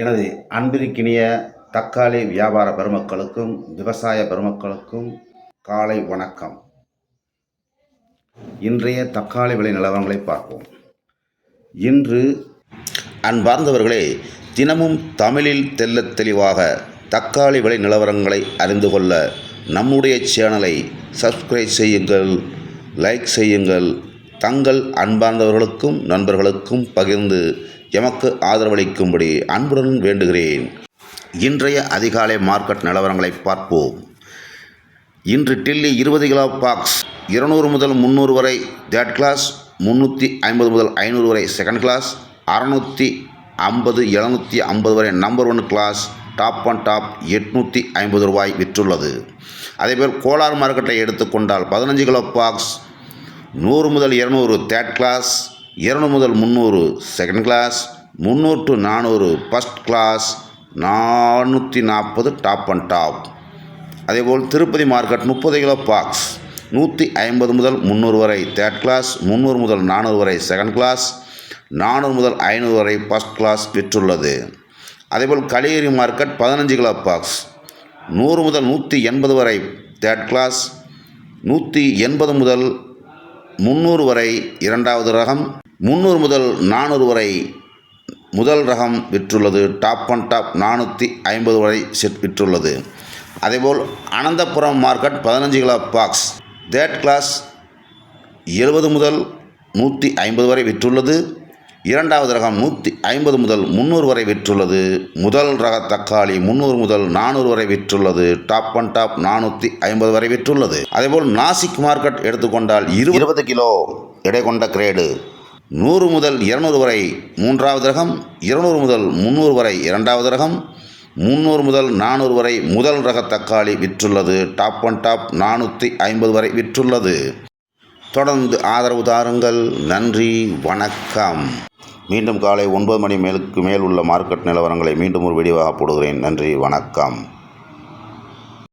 எனது அன்பிற்கினிய தக்காளி வியாபார பெருமக்களுக்கும் விவசாய பெருமக்களுக்கும் காலை வணக்கம். இன்றைய தக்காளி விலை நிலவரங்களை பார்ப்போம். இன்று அன்பார்ந்தவர்களே தினமும் தமிழில் தெள்ளத் தெளிவாக தக்காளி விலை நிலவரங்களை அறிந்து கொள்ள நம்முடைய சேனலை சப்ஸ்கிரைப் செய்யுங்கள் லைக் செய்யுங்கள் தங்கள் அன்பார்ந்தவர்களுக்கும் நண்பர்களுக்கும் பகிர்ந்து எமக்கு ஆதரவளிக்கும்படி அன்புடன் வேண்டுகிறேன். இன்றைய அதிகாலை மார்க்கெட் நிலவரங்களை பார்ப்போம். இன்று டில்லி இருபது கிலோ பாக்ஸ் இருநூறு முதல் முந்நூறு வரை தேர்ட் கிளாஸ் முந்நூற்றி ஐம்பது முதல் ஐநூறு வரை செகண்ட் கிளாஸ் அறநூற்றி ஐம்பது எழுநூற்றி ஐம்பது வரை number one class top and top எட்நூற்றி ஐம்பது ரூபாய் விற்றுள்ளது. அதேபோல் கோலார் மார்க்கெட்டை எடுத்துக்கொண்டால் பதினஞ்சு கிலோ பாக்ஸ் நூறு முதல் இரநூறு தேர்ட் கிளாஸ் இரநூறு முதல் முந்நூறு செகண்ட் கிளாஸ் முந்நூறு டு நானூறு ஃபஸ்ட் கிளாஸ் நானூற்றி நாற்பது டாப் அண்ட் டாப் அதேபோல் திருப்பதி மார்க்கெட் முப்பது கிலோ பாக்ஸ் நூற்றி ஐம்பது முதல் முந்நூறு வரை தேர்ட் கிளாஸ் முந்நூறு முதல் நானூறு வரை செகண்ட் கிளாஸ் நானூறு முதல் ஐநூறு வரை ஃபஸ்ட் கிளாஸ் விற்றுள்ளது. அதேபோல் கலியரி மார்க்கெட் பதினஞ்சு கிலோ பாக்ஸ் நூறு முதல் நூற்றி எண்பது வரை தேர்ட் கிளாஸ் நூற்றி எண்பது முதல் முந்நூறு வரை இரண்டாவது ரகம் முந்நூறு முதல் நானூறு வரை முதல் ரகம் விற்றுள்ளது. டாப் அண்ட் டாப் நானூற்றி ஐம்பது வரை செட் விற்றுள்ளது. அதேபோல் அனந்தபுரம் மார்க்கெட் பதினஞ்சு கிலோ பாக்ஸ் தேர்ட் கிளாஸ் எழுபது முதல் நூற்றி ஐம்பது வரை விற்றுள்ளது. இரண்டாவது ரகம் நூற்றி ஐம்பது முதல் முந்நூறு வரை விற்றுள்ளது. முதல் ரக தக்காளி முந்நூறு முதல் நானூறு வரை விற்றுள்ளது. டாப் அண்ட் டாப் நானூற்றி ஐம்பது வரை விற்றுள்ளது. அதேபோல் நாசிக் மார்க்கெட் எடுத்துக்கொண்டால் இரு இருபது கிலோ எடை கொண்ட கிரேடு நூறு முதல் இருநூறு வரை மூன்றாவது ரகம் இருநூறு முதல் முந்நூறு வரை இரண்டாவது ரகம் முந்நூறு முதல் நானூறு வரை முதல் ரக தக்காளி விற்றுள்ளது. டாப் அண்ட் டாப் நானூற்றி ஐம்பது வரை விற்றுள்ளது. தொடர்ந்து ஆதரவு தாருங்கள். நன்றி வணக்கம். மீண்டும் காலை ஒன்பது மணி மேலுக்கு மேல் உள்ள மார்க்கெட் நிலவரங்களை மீண்டும் ஒரு வீடியோவாக போடுகிறேன். நன்றி வணக்கம்.